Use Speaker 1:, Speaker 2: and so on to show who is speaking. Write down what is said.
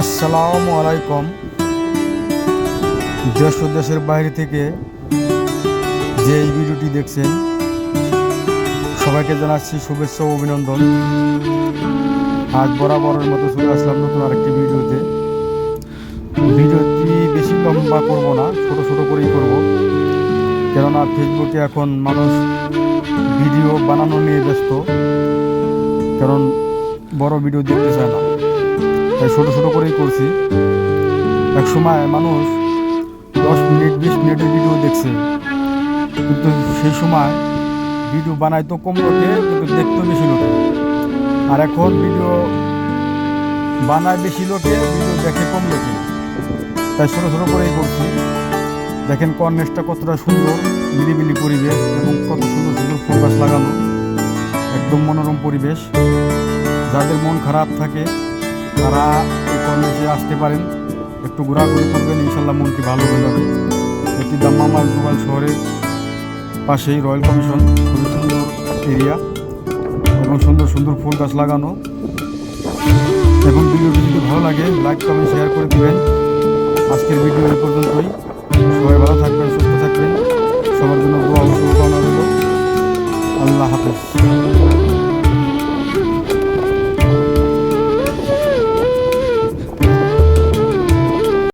Speaker 1: আসসালামু আলাইকুম। দেশ ও দেশের বাইরে থেকে যে এই ভিডিওটি দেখছেন, সবাইকে জানাচ্ছি শুভেচ্ছা ও অভিনন্দন। আজ বরাবরের মতো চলে আসলাম নতুন আরেকটি ভিডিওতে। ভিডিওটি বেশি লম্বা করব না, ছোট ছোট করেই করব। কেননা ফেসবুকে এখন মানুষ ভিডিও বানানো নিয়ে ব্যস্ত, কারণ বড় ভিডিও দেখতে চায় না। তাই ছোটো ছোটো করেই করছি। এক সময় মানুষ দশ মিনিট, বিশ মিনিটের ভিডিও দেখছে। কিন্তু সেই সময় ভিডিও বানাইতো কম লোকে, কিন্তু দেখতো বেশি লোকে। আর এখন ভিডিও বানায় বেশি লোকে, ভিডিও দেখে কম লোকে। তাই ছোটো ছোটো করেই করছি। দেখেন কর্নেসটা কতটা সুন্দর, নিরিবিলি পরিবেশ এবং কত সুন্দর সুন্দর গাছ লাগানো। একদম মনোরম পরিবেশ। যাদের মন খারাপ থাকে তারা এই কর্নেসে আসতে পারেন। একটু ঘোরাঘুরি করবেন, ইনশাল্লাহ মনটি ভালো হয়ে যাবে। এটি দাম্মামাল গোপাল শহরের পাশেই রয়্যাল কমিশন, খুবই সুন্দর এরিয়া এবং সুন্দর সুন্দর ফুল গাছ লাগানো। এবং ভিডিওটি যদি ভালো লাগে, লাইক, কমেন্ট, শেয়ার করে দেবেন। আজকের ভিডিও এই পর্যন্তই। সবাই ভালো থাকবেন, সুস্থ থাকবেন। সবার জন্য আল্লাহ হাফেজ।